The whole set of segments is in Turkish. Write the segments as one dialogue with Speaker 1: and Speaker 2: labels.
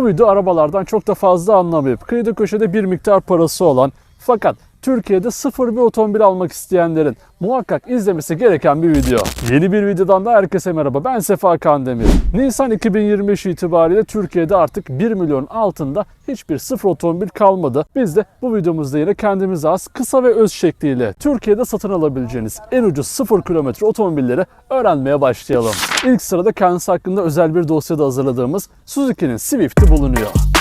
Speaker 1: Bu video arabalardan çok da fazla anlamayıp kıyıda köşede bir miktar parası olan fakat Türkiye'de sıfır bir otomobil almak isteyenlerin muhakkak izlemesi gereken bir video. Yeni bir videodan da herkese merhaba. Ben Sefa Kandemir. Nisan 2025 itibariyle Türkiye'de artık 1 milyon altında hiçbir sıfır otomobil kalmadı. Biz de bu videomuzda yine kendimize az kısa ve öz şekliyle Türkiye'de satın alabileceğiniz en ucuz sıfır kilometre otomobilleri öğrenmeye başlayalım. İlk sırada kendisi hakkında özel bir dosyada hazırladığımız Suzuki'nin Swift'i bulunuyor.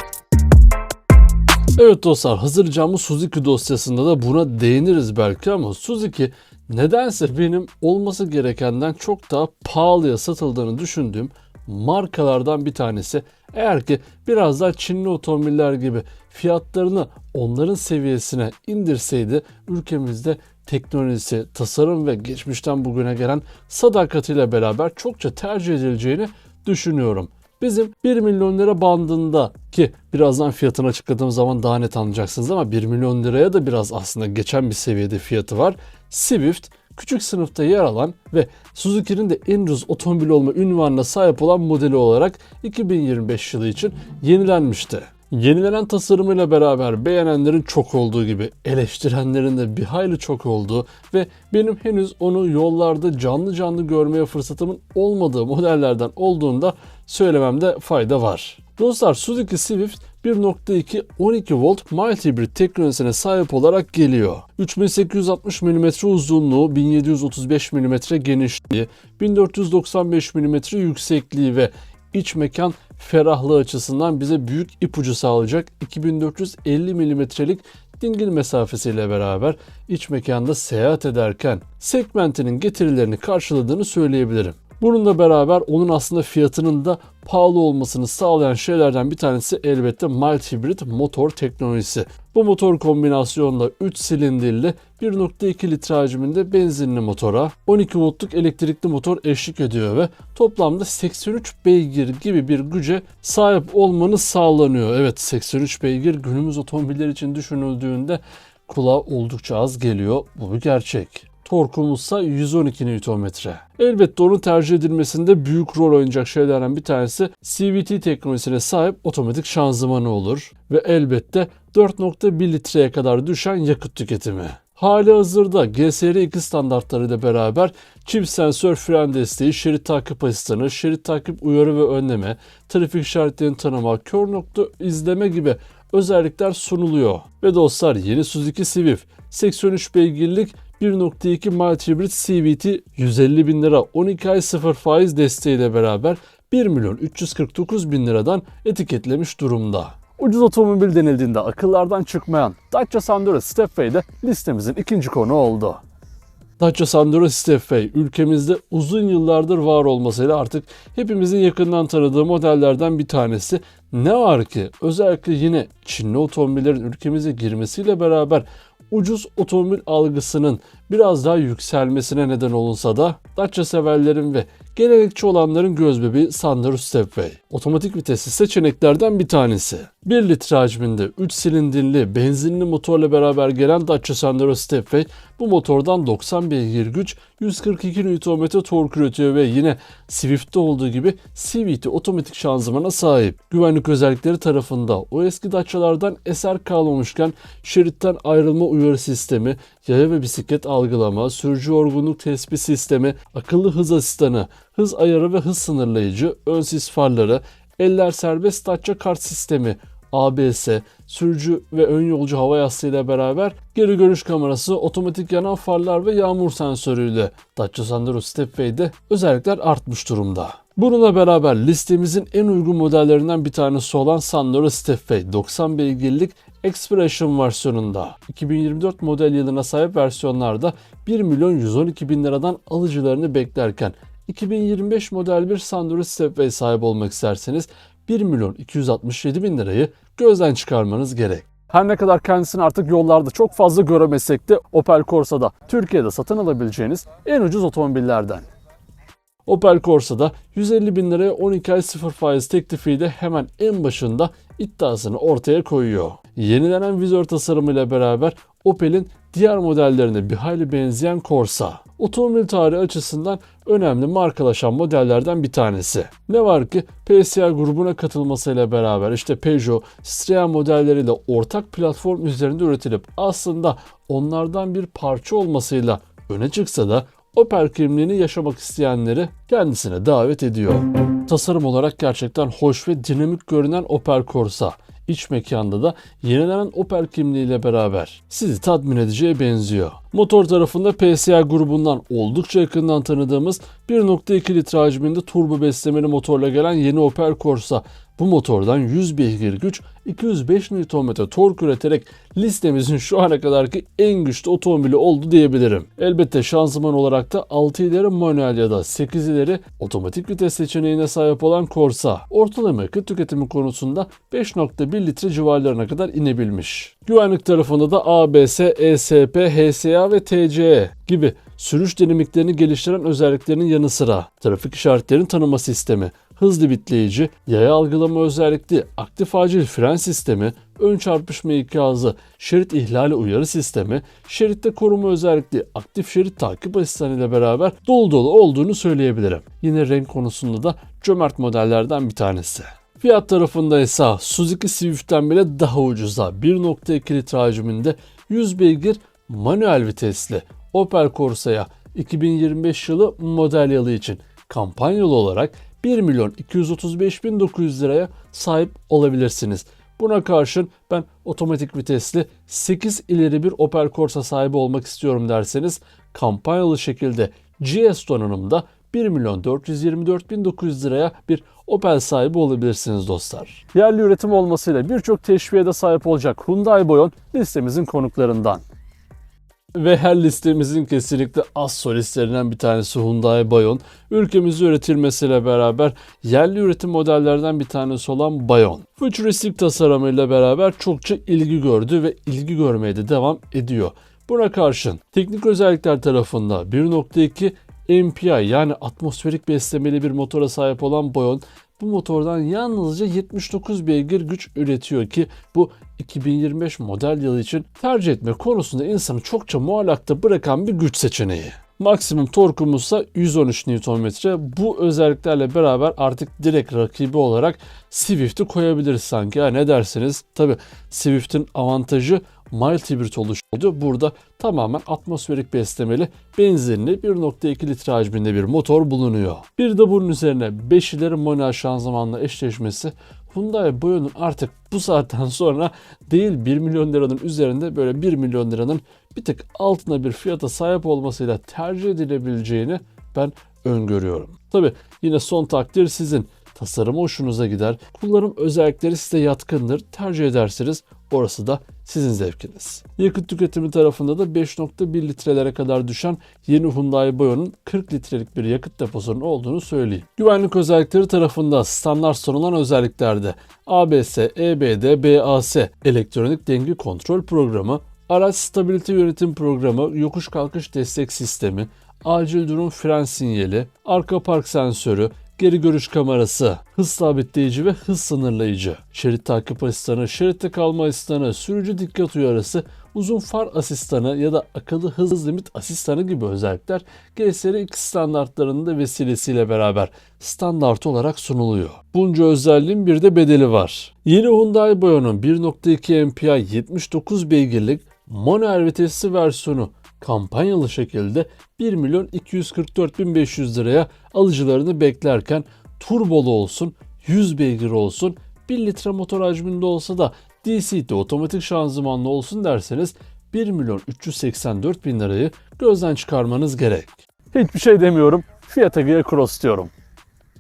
Speaker 1: Evet dostlar hazırlayacağımız Suzuki dosyasında da buna değiniriz belki ama Suzuki nedense benim olması gerekenden çok daha pahalıya satıldığını düşündüğüm markalardan bir tanesi. Eğer ki biraz daha Çinli otomobiller gibi fiyatlarını onların seviyesine indirseydi ülkemizde teknolojisi, tasarım ve geçmişten bugüne gelen sadakatiyle beraber çokça tercih edileceğini düşünüyorum. Bizim 1 milyon lira bandında ki birazdan fiyatını açıkladığım zaman daha net anlayacaksınız ama 1 milyon liraya da biraz aslında geçen bir seviyede fiyatı var. Swift küçük sınıfta yer alan ve Suzuki'nin de en ucuz otomobil olma ünvanına sahip olan modeli olarak 2025 yılı için yenilenmişti. Yenilenen tasarımıyla beraber beğenenlerin çok olduğu gibi eleştirenlerin de bir hayli çok olduğu ve benim henüz onu yollarda canlı canlı görmeye fırsatımın olmadığı modellerden olduğunda söylememde fayda var. Dostlar Suzuki Swift 1.2 12 volt mild hibrit teknolojisine sahip olarak geliyor. 3860 mm uzunluğu, 1735 mm genişliği, 1495 mm yüksekliği ve iç mekan ferahlığı açısından bize büyük ipucu sağlayacak 2450 mm'lik dingil mesafesiyle beraber iç mekanda seyahat ederken segmentinin getirilerini karşıladığını söyleyebilirim. Bununla beraber onun aslında fiyatının da pahalı olmasını sağlayan şeylerden bir tanesi elbette mild hibrit motor teknolojisi. Bu motor kombinasyonla 3 silindirli 1.2 litre hacminde benzinli motora 12 voltluk elektrikli motor eşlik ediyor ve toplamda 83 beygir gibi bir güce sahip olmanız sağlanıyor. Evet 83 beygir günümüz otomobiller için düşünüldüğünde kulağa oldukça az geliyor. Bu bir gerçek torkumuzsa 112 Nm. Elbette onun tercih edilmesinde büyük rol oynayacak şeylerden bir tanesi CVT teknolojisine sahip otomatik şanzımanı olur ve elbette 4.1 litreye kadar düşen yakıt tüketimi. Hali hazırda GSR2 standartlarıyla beraber çift sensör fren desteği, şerit takip asistanı, şerit takip uyarı ve önleme, trafik işaretlerini tanıma, kör nokta izleme gibi özellikler sunuluyor. Ve dostlar yeni Suzuki Swift 83 beygirlik 1.2 mild hibrit CVT 150 bin lira 12 ay 0 faiz desteğiyle beraber 1 milyon 349 bin liradan etiketlemiş durumda. Ucuz otomobil denildiğinde akıllardan çıkmayan Dacia Sandero Stepway de listemizin ikinci konu oldu. Dacia Sandero Stepway ülkemizde uzun yıllardır var olmasıyla artık hepimizin yakından tanıdığı modellerden bir tanesi. Ne var ki özellikle yine Çinli otomobillerin ülkemize girmesiyle beraber ucuz otomobil algısının biraz daha yükselmesine neden olunsa da Dacia severlerin ve gelenekçi olanların gözbebeği Sandero Stepway. Otomatik vitesli seçeneklerden bir tanesi. 1 litre hacminde 3 silindirli benzinli motorla beraber gelen Dacia Sandero Stepway bu motordan 90 beygir güç 142 Nm tork üretiyor ve yine Swift'te olduğu gibi CVT otomatik şanzımana sahip. Güvenlik özellikleri tarafında o eski Dacia'lardan eser kalmamışken şeritten ayrılma uyarı sistemi, yaya ve bisiklet algılama, sürücü yorgunluk tespit sistemi, akıllı hız asistanı, hız ayarı ve hız sınırlayıcı, ön sis farları, eller serbest Dacia kart sistemi, ABS, sürücü ve ön yolcu hava yastığıyla beraber geri görüş kamerası, otomatik yanan farlar ve yağmur sensörüyle Dacia Sandero Stepway'de özellikler artmış durumda. Bununla beraber listemizin en uygun modellerinden bir tanesi olan Sandero Stepway 90 beygirlik Expression versiyonunda 2024 model yılına sahip versiyonlarda 1 milyon 112 bin liradan alıcılarını beklerken 2025 model bir Sandero Stepway sahip olmak isterseniz 1 milyon 267 bin lirayı gözden çıkarmanız gerek. Her ne kadar kendisini artık yollarda çok fazla göremesek de Opel Corsa'da Türkiye'de satın alabileceğiniz en ucuz otomobillerden. Opel Corsa'da 150 bin liraya 12 ay sıfır faiz teklifiyle hemen en başında iddiasını ortaya koyuyor. Yenilenen vizör tasarımıyla beraber Opel'in diğer modellerine bir hayli benzeyen Corsa. Otomobil tarihi açısından önemli markalaşan modellerden bir tanesi. Ne var ki PSA grubuna katılmasıyla beraber işte Peugeot, Citroen modelleriyle ortak platform üzerinde üretilip aslında onlardan bir parça olmasıyla öne çıksa da Opel kimliğini yaşamak isteyenleri kendisine davet ediyor. Tasarım olarak gerçekten hoş ve dinamik görünen Opel Corsa iç mekanda da yenilenen Opel kimliğiyle beraber sizi tatmin edeceğe benziyor. Motor tarafında PSA grubundan oldukça yakından tanıdığımız 1.2 litre hacminde turbo beslemeli motorla gelen yeni Opel Corsa bu motordan 100 beygir güç, 205 Nm tork üreterek listemizin şu ana kadarki en güçlü otomobili oldu diyebilirim. Elbette şanzıman olarak da 6 ileri manuel ya da 8 ileri otomatik vites seçeneğine sahip olan Corsa, ortalama yakıt tüketimi konusunda 5.1 litre civarlarına kadar inebilmiş. Güvenlik tarafında da ABS, ESP, HSA ve TCE gibi sürüş dinamiklerini geliştiren özelliklerinin yanı sıra trafik işaretlerinin tanıma sistemi, hızlı bitleyici, yaya algılama özellikli, aktif acil fren sistemi, ön çarpışma ikazı, şerit ihlali uyarı sistemi, şeritte koruma özellikli, aktif şerit takip asistanı ile beraber dolu dolu olduğunu söyleyebilirim. Yine renk konusunda da cömert modellerden bir tanesi. Fiyat tarafında ise Suzuki Swift'ten bile daha ucuza 1.2 litre hacminde 100 beygir manuel vitesli Opel Corsa'ya 2025 yılı model yılı için kampanyalı olarak 1 milyon 235 bin 900 liraya sahip olabilirsiniz. Buna karşın ben otomatik vitesli 8 ileri bir Opel Corsa sahibi olmak istiyorum derseniz kampanyalı şekilde GS donanımda 1 milyon 424 bin 900 liraya bir Opel sahibi olabilirsiniz dostlar. Yerli üretim olmasıyla birçok teşviğe de sahip olacak Hyundai Boyon listemizin konuklarından. Ve her listemizin kesinlikle az solistlerinden bir tanesi Hyundai Bayon. Ülkemizde üretilmesiyle beraber yerli üretim modellerden bir tanesi olan Bayon. Futuristik tasarımıyla beraber çokça ilgi gördü ve ilgi görmeye de devam ediyor. Buna karşın teknik özellikler tarafında 1.2 MPI yani atmosferik beslemeli bir motora sahip olan Bayon bu motordan yalnızca 79 beygir güç üretiyor ki bu 2025 model yılı için tercih etme konusunda insanı çokça muallakta bırakan bir güç seçeneği. Maksimum torkumuz ise 113 Nm. Bu özelliklerle beraber artık direkt rakibi olarak Swift'i koyabiliriz sanki. Ya ne dersiniz? Tabi Swift'in avantajı mild hibrit oluyor. Burada tamamen atmosferik beslemeli benzinli 1.2 litre hacminde bir motor bulunuyor. Bir de bunun üzerine 5 ileri manuel şanzımanla eşleşmesi Hyundai Boyon'un artık bu saatten sonra değil 1 milyon liranın üzerinde böyle 1 milyon liranın bir tık altına bir fiyata sahip olmasıyla tercih edilebileceğini ben öngörüyorum. Tabi yine son takdir sizin. Tasarım hoşunuza gider. Kullanım özellikleri size yatkındır. Tercih edersiniz. Orası da sizin zevkiniz. Yakıt tüketimi tarafında da 5.1 litrelere kadar düşen yeni Hyundai Boyon'un 40 litrelik bir yakıt deposunun olduğunu söyleyeyim. Güvenlik özellikleri tarafında standart sunulan özelliklerde ABS, EBD, BAS, elektronik denge kontrol programı, araç stabilite yönetim programı, yokuş kalkış destek sistemi, acil durum fren sinyali, arka park sensörü, geri görüş kamerası, hız sabitleyici ve hız sınırlayıcı, şerit takip asistanı, şeritte kalma asistanı, sürücü dikkat uyarısı, uzun far asistanı ya da akıllı hız limit asistanı gibi özellikler GSR-X standartlarında vesilesiyle beraber standart olarak sunuluyor. Bunca özelliğin bir de bedeli var. Yeni Hyundai Boyon'un 1.2 MPI 79 beygirlik manuel vitesli versiyonu kampanyalı şekilde 1 milyon 244 bin 500 liraya alıcılarını beklerken turbolu olsun, 100 beygir olsun, 1 litre motor hacminde olsa da DC'de otomatik şanzımanlı olsun derseniz 1 milyon 384 bin lirayı gözden çıkarmanız gerek. Hiçbir şey demiyorum. Fiat Egea Cross diyorum.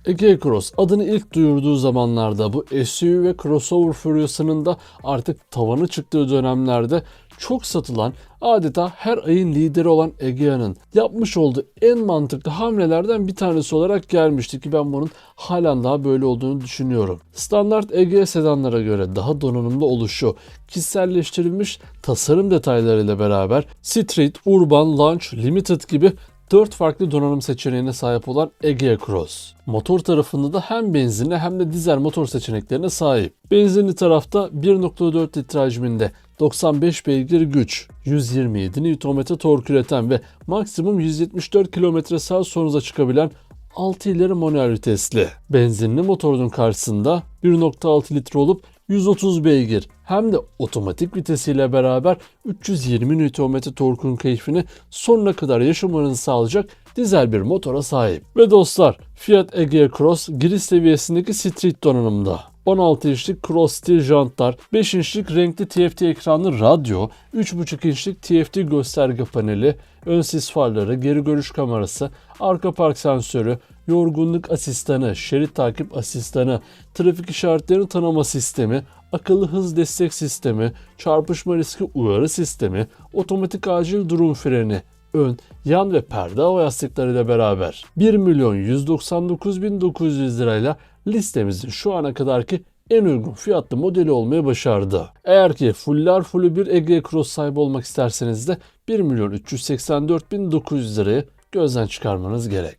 Speaker 1: Egea Cross adını ilk duyurduğu zamanlarda bu SUV ve crossover furyasının da artık tavanı çıktığı dönemlerde çok satılan adeta her ayın lideri olan Egea'nın yapmış olduğu en mantıklı hamlelerden bir tanesi olarak gelmişti ki ben bunun halen daha böyle olduğunu düşünüyorum. Standart Egea sedanlara göre daha donanımlı oluşu, kişiselleştirilmiş tasarım detaylarıyla beraber Street, Urban, Launch, Limited gibi 4 farklı donanım seçeneğine sahip olan Egea Cross. Motor tarafında da hem benzinli hem de dizel motor seçeneklerine sahip. Benzinli tarafta 1.4 litre hacminde 95 beygir güç, 127 Nm tork üreten ve maksimum 174 km saat sonuza çıkabilen 6 ileri manuel vitesli. Benzinli motorun karşısında 1.6 litre olup 130 beygir hem de otomatik vitesiyle beraber 320 Nm torkun keyfini sonuna kadar yaşamanızı sağlayacak dizel bir motora sahip. Ve dostlar Fiat Egea Cross giriş seviyesindeki street donanımda. 16 inçlik cross steel jantlar, 5 inçlik renkli TFT ekranlı radyo, 3.5 inçlik TFT gösterge paneli, ön sis farları, geri görüş kamerası, arka park sensörü, yorgunluk asistanı, şerit takip asistanı, trafik işaretlerini tanıma sistemi, akıllı hız destek sistemi, çarpışma riski uyarı sistemi, otomatik acil durum freni, ön, yan ve perde hava yastıklarıyla beraber 1 milyon 199 bin 900 lirayla listemizin şu ana kadarki en uygun fiyatlı modeli olmaya başardı. Eğer ki fuller fullü bir Ege Cross sahibi olmak isterseniz de 1 milyon 384 bin 900 lirayı gözden çıkarmanız gerek.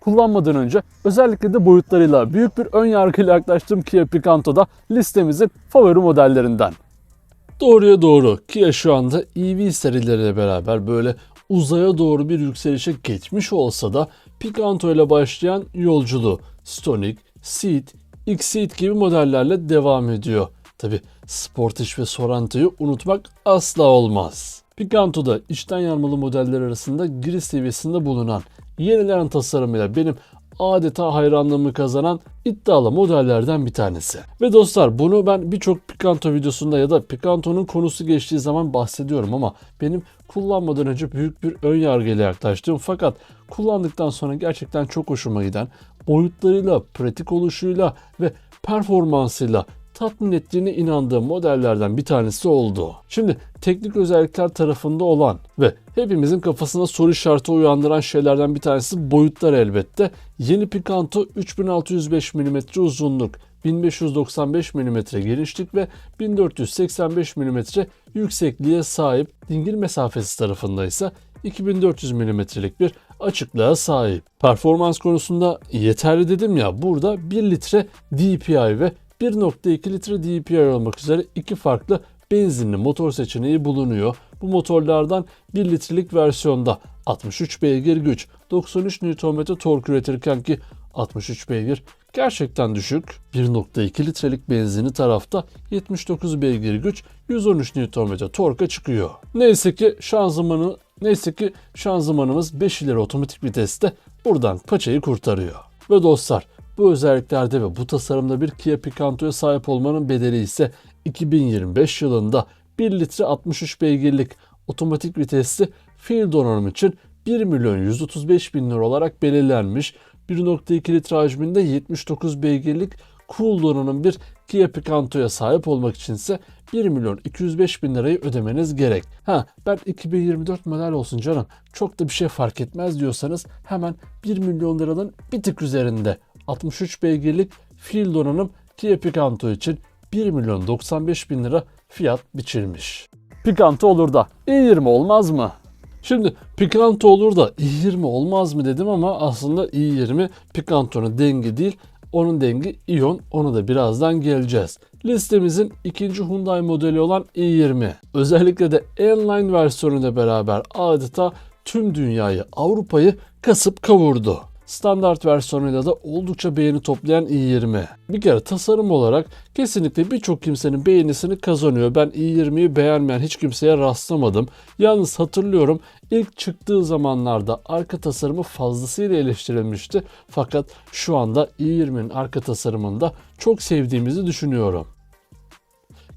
Speaker 1: Kullanmadan önce özellikle de boyutlarıyla büyük bir ön yargıyla yaklaştığım Kia Picanto'da listemizin favori modellerinden. Doğruya doğru Kia şu anda EV serileriyle beraber böyle uzaya doğru bir yükselişe geçmiş olsa da Picanto ile başlayan yolculuğu Stonic, Seat, X-Seat gibi modellerle devam ediyor. Tabi Sportage ve Sorrento'yu unutmak asla olmaz. Picanto'da içten yanmalı modeller arasında giriş seviyesinde bulunan yenilen tasarımıyla benim adeta hayranlığımı kazanan iddialı modellerden bir tanesi. Ve dostlar bunu ben birçok Picanto videosunda ya da Picanto'nun konusu geçtiği zaman bahsediyorum ama benim kullanmadan önce büyük bir ön yargıyla yaklaştığım fakat kullandıktan sonra gerçekten çok hoşuma giden boyutlarıyla, pratik oluşuyla ve performansıyla tatmin ettiğine inandığım modellerden bir tanesi oldu. Şimdi teknik özellikler tarafında olan ve hepimizin kafasında soru işareti uyandıran şeylerden bir tanesi boyutlar elbette. Yeni Picanto 3605 mm uzunluk, 1595 mm genişlik ve 1485 mm yüksekliğe sahip. Dingil mesafesi tarafında ise 2400 mm'lik bir açıklığa sahip. Performans konusunda yeterli dedim ya burada 1 litre DPI ve 1.2 litre DPI olmak üzere iki farklı benzinli motor seçeneği bulunuyor. Bu motorlardan 1 litrelik versiyonda 63 beygir güç, 93 Nm tork üretirken ki 63 beygir gerçekten düşük. 1.2 litrelik benzinli tarafta 79 beygir güç, 113 Nm torka çıkıyor. Neyse ki şanzımanı Neyse ki şanzımanımız 5 ileri otomatik viteste buradan paçayı kurtarıyor. Ve dostlar bu özelliklerde ve bu tasarımda bir Kia Picanto'ya sahip olmanın bedeli ise 2025 yılında 1 litre 63 beygirlik otomatik vitesli fiil donanım için 1 milyon 135 bin lira olarak belirlenmiş. 1.2 litre hacminde 79 beygirlik cool donanım bir Kia Picanto'ya sahip olmak için ise 1 milyon 205 bin lirayı ödemeniz gerek. Ha ben 2024 model olsun canım çok da bir şey fark etmez diyorsanız hemen 1 milyon liranın bir tık üzerinde 63 beygirlik fiil donanım Kia Picanto için 1 milyon 95 bin lira fiyat biçilmiş. Picanto olur da i20 olmaz mı? Şimdi Picanto olur da i20 olmaz mı dedim ama aslında i20 Picanto'nun dengi değil onun dengi Ion. Ona da birazdan geleceğiz. Listemizin ikinci Hyundai modeli olan i20. Özellikle de N-Line versiyonuyla beraber adeta tüm dünyayı, Avrupa'yı kasıp kavurdu. Standart versiyonuyla da oldukça beğeni toplayan i20. Bir kere tasarım olarak kesinlikle birçok kimsenin beğenisini kazanıyor. Ben i20'yi beğenmeyen hiç kimseye rastlamadım. Yalnız hatırlıyorum ilk çıktığı zamanlarda arka tasarımı fazlasıyla eleştirilmişti. Fakat şu anda i20'nin arka tasarımında çok sevdiğimizi düşünüyorum.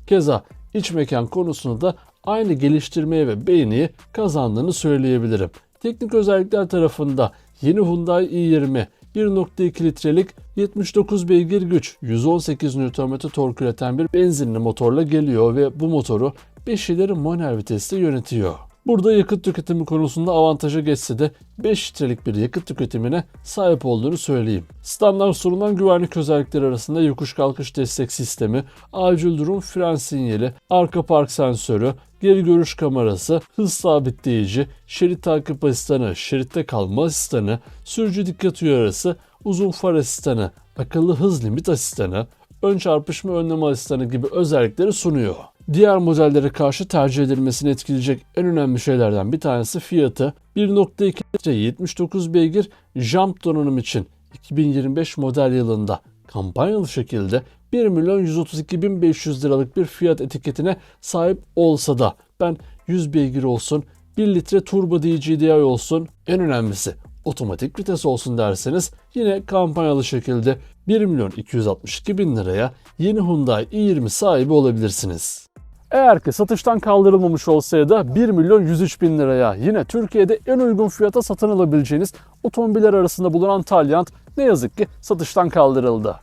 Speaker 1: Keza iç mekan konusunda da aynı geliştirmeye ve beğeniyi kazandığını söyleyebilirim. Teknik özellikler tarafında yeni Hyundai i20 1.2 litrelik 79 beygir güç 118 Nm tork üreten bir benzinli motorla geliyor ve bu motoru 5 ileri manuel viteste yönetiyor. Burada yakıt tüketimi konusunda avantaja geçse de 5 litrelik bir yakıt tüketimine sahip olduğunu söyleyeyim. Standart sunulan güvenlik özellikleri arasında yokuş kalkış destek sistemi, acil durum fren sinyali, arka park sensörü, geri görüş kamerası, hız sabitleyici, şerit takip asistanı, şeritte kalma asistanı, sürücü dikkat uyarısı, uzun far asistanı, akıllı hız limit asistanı, ön çarpışma önleme asistanı gibi özellikleri sunuyor. Diğer modellere karşı tercih edilmesini etkileyecek en önemli şeylerden bir tanesi fiyatı. 1.2 litre 79 beygir jump donanım için 2025 model yılında kampanyalı şekilde 1 milyon 132 bin 500 liralık bir fiyat etiketine sahip olsa da ben 100 beygir olsun, 1 litre turbo DGDI olsun, en önemlisi otomatik vites olsun derseniz yine kampanyalı şekilde 1 milyon 262 bin liraya yeni Hyundai i20 sahibi olabilirsiniz. Eğer ki satıştan kaldırılmamış olsaydı 1 milyon 103 bin liraya yine Türkiye'de en uygun fiyata satın alabileceğiniz otomobiller arasında bulunan Taliant ne yazık ki satıştan kaldırıldı.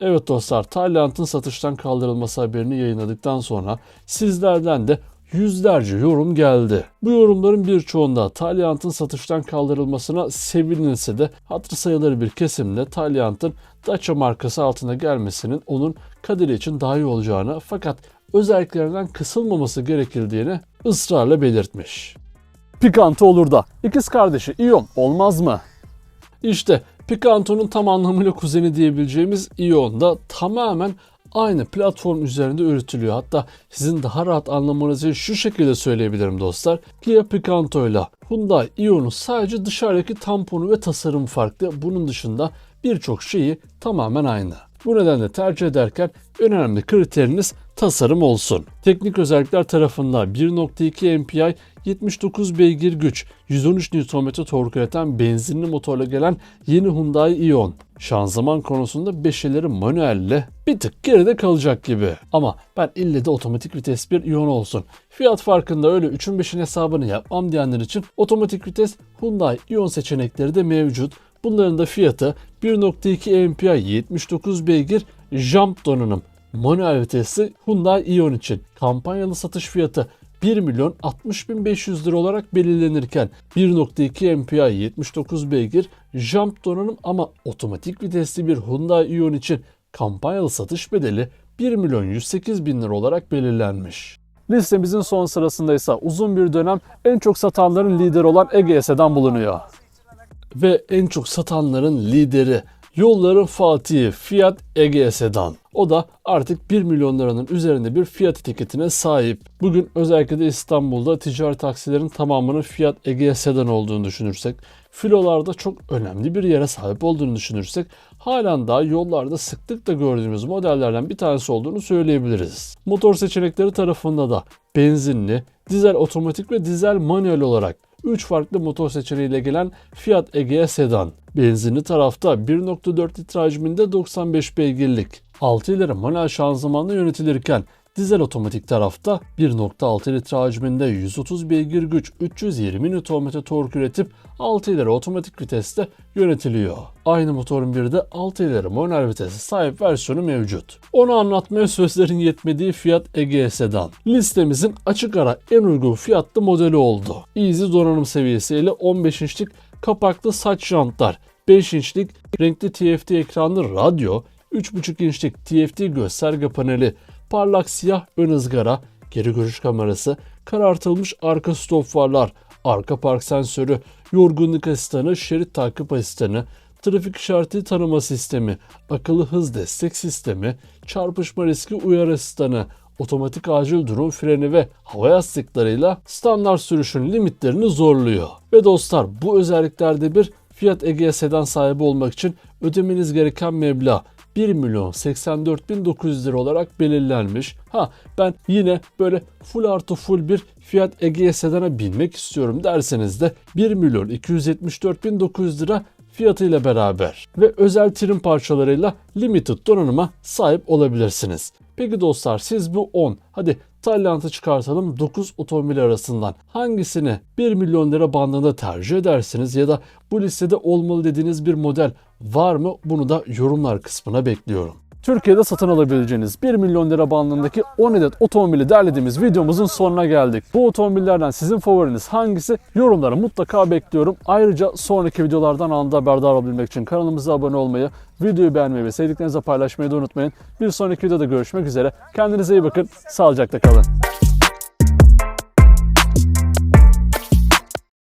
Speaker 1: Evet dostlar, Taliant'ın satıştan kaldırılması haberini yayınladıktan sonra sizlerden de yüzlerce yorum geldi. Bu yorumların birçoğunda Taliant'ın satıştan kaldırılmasına sevinilse de hatırı sayılır bir kesimle Taliant'ın Dacia markası altına gelmesinin onun kaderi için daha iyi olacağını fakat özelliklerinden kısılmaması gerekildiğini ısrarla belirtmiş. Picanto olur da ikiz kardeşi Ion olmaz mı? İşte Picanto'nun tam anlamıyla kuzeni diyebileceğimiz Ion da tamamen aynı platform üzerinde üretiliyor. Hatta sizin daha rahat anlamanız için şu şekilde söyleyebilirim dostlar. Kia Picanto ile Hyundai Ion'un sadece dışarıdaki tamponu ve tasarım farklı. Bunun dışında birçok şeyi tamamen aynı. Bu nedenle tercih ederken en önemli kriteriniz tasarım olsun. Teknik özellikler tarafında 1.2 MPI 79 beygir güç, 113 Nm tork üreten benzinli motorla gelen yeni Hyundai Ion. Şanzıman konusunda beşeleri manuelle bir tık geride kalacak gibi. Ama ben ille de otomatik vites bir Ion olsun. Fiyat farkında öyle 3'ün 5'in hesabını yapmam diyenler için otomatik vites Hyundai Ion seçenekleri de mevcut. Bunların da fiyatı 1.2 MPI 79 beygir jump donanım. Manuel vitesli Hyundai Ion için kampanyalı satış fiyatı 1 milyon 60 bin 500 lira olarak belirlenirken 1.2 MPI 79 beygir jump donanım ama otomatik vitesli bir Hyundai Ion için kampanyalı satış bedeli 1 milyon 108 bin lira olarak belirlenmiş. Listemizin son sırasında ise uzun bir dönem en çok satanların lideri olan Ege Sedan bulunuyor. Ve en çok satanların lideri Yolların Fatih'i Fiat Egea Sedan. O da artık 1 milyon liranın üzerinde bir fiyat etiketine sahip. Bugün özellikle de İstanbul'da ticari taksilerin tamamının Fiat Egea Sedan olduğunu düşünürsek, filolarda çok önemli bir yere sahip olduğunu düşünürsek, halen daha yollarda sıklıkla gördüğümüz modellerden bir tanesi olduğunu söyleyebiliriz. Motor seçenekleri tarafında da benzinli, dizel otomatik ve dizel manuel olarak 3 farklı motor seçeneğiyle gelen Fiat Egea Sedan. Benzinli tarafta 1.4 litre hacminde 95 beygirlik 6 ileri manuel şanzımanla yönetilirken Dizel otomatik tarafta 1.6 litre hacminde 130 beygir güç 320 Nm tork üretip 6 ileri otomatik viteste yönetiliyor. Aynı motorun bir de 6 ileri manuel vitese sahip versiyonu mevcut. Onu anlatmaya sözlerin yetmediği Fiat Egea Sedan. Listemizin açık ara en uygun fiyatlı modeli oldu. Easy donanım seviyesiyle 15 inçlik kapaklı saç jantlar, 5 inçlik renkli TFT ekranlı radyo, 3.5 inçlik TFT gösterge paneli, parlak siyah ön ızgara, geri görüş kamerası, karartılmış arka stop farlar, arka park sensörü, yorgunluk asistanı, şerit takip asistanı, trafik işareti tanıma sistemi, akıllı hız destek sistemi, çarpışma riski uyarı asistanı, otomatik acil durum freni ve hava yastıklarıyla standart sürüşün limitlerini zorluyor. Ve dostlar bu özelliklerde bir Fiat Egea sedan sahibi olmak için ödemeniz gereken meblağ 1 milyon 84 bin 900 lira olarak belirlenmiş. Ha ben yine böyle full artı full bir Fiat Egea sedana binmek istiyorum derseniz de 1 milyon 274 bin 900 lira fiyatıyla beraber ve özel trim parçalarıyla limited donanıma sahip olabilirsiniz. Peki dostlar siz bu 10 hadi Tayland'ı çıkartalım 9 otomobil arasından hangisini 1 milyon lira bandında tercih edersiniz ya da bu listede olmalı dediğiniz bir model var mı bunu da yorumlar kısmına bekliyorum. Türkiye'de satın alabileceğiniz 1 milyon lira bandındaki 10 adet otomobili derlediğimiz videomuzun sonuna geldik. Bu otomobillerden sizin favoriniz hangisi? Yorumlara mutlaka bekliyorum. Ayrıca sonraki videolardan anında haberdar olabilmek için kanalımıza abone olmayı, videoyu beğenmeyi ve sevdiklerinizle paylaşmayı da unutmayın. Bir sonraki videoda görüşmek üzere. Kendinize iyi bakın. Sağlıcakla kalın.